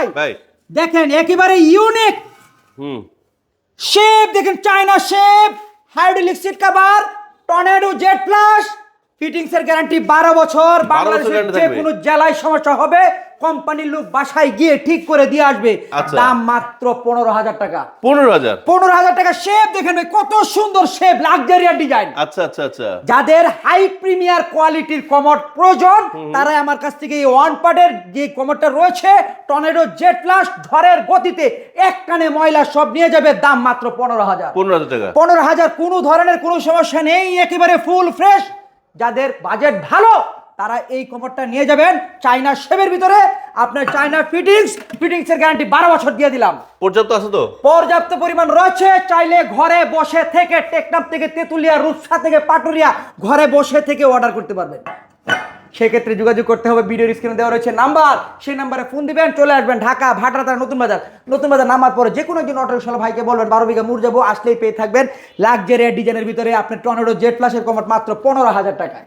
ভাই ভাই। দেখেন একেবারে ইউনিক হুম। শেপ দেখেন China shape hydraulic seat cover tornado jet plus fittings এর গ্যারান্টি বারো বছর বাংলাদেশের যে কোনো জেলায় সমস্যা হবে কোম্পানির লোক বাসায় গিয়ে ঠিক করে দিয়ে আসবে। আচ্ছা। দাম মাত্র পনেরো হাজার টাকা। পনেরো হাজার? পনেরো হাজার টাকা শেপ দেখেন ভাই, কত সুন্দর শেপ লাক্সারিয়ার ডিজাইন আচ্ছা আচ্ছা আচ্ছা। যাদের হাই প্রিমিয়ার কোয়ালিটির কমোড প্রয়োজন তারাই আমার কাছ থেকে এই ওয়ান পার্টের যে কমোডটা রয়েছে টর্নেডো জেট প্লাস ঝড়ের গতিতে এক কানে ময়লা সব নিয়ে যাবে দাম মাত্র পনেরো হাজার। পনেরো হাজার টাকা। পনেরো হাজার কোনো ধরনের কোনো সমস্যা নেই একেবারে ফুল ফ্রেশ যাদের বাজেট ভালো তারা এই কোমরটা নিয়ে যাবেন চাইনা শেভের ভিতরে। আপনার চাইনা ফিটিংস ফিটিংস এর গ্যারান্টি বারো বছর দিয়ে দিলাম। পর্যাপ্ত আছে তো? পর্যাপ্ত পরিমাণ রয়েছে। চাইলে ঘরে বসে থেকে টেকনাফ থেকে তেতুলিয়া রূপসা থেকে পাটুরিয়া ঘরে বসে থেকে অর্ডার করতে পারবেন। সেক্ষেত্রে যোগাযোগ করতে হবে ভিডিওর স্ক্রিনে দেওয়া রয়েছে নাম্বার সেই নাম্বারে ফোন দিবেন, চলে আসবেন ঢাকা ভাটার নতুন বাজার। নতুন বাজার নামার পরে যে কোনো একজন অটো রিক্সাওয়ালা ভাইকে বলবেন, বারো বিঘা মুড় যাব, আসলেই পেয়ে থাকবেন। লাক্সারিয়া ডিজাইনের ভিতরে আপনার টর্নেডো জেট প্লাসের কমট মাত্র পনেরো হাজার টাকায়।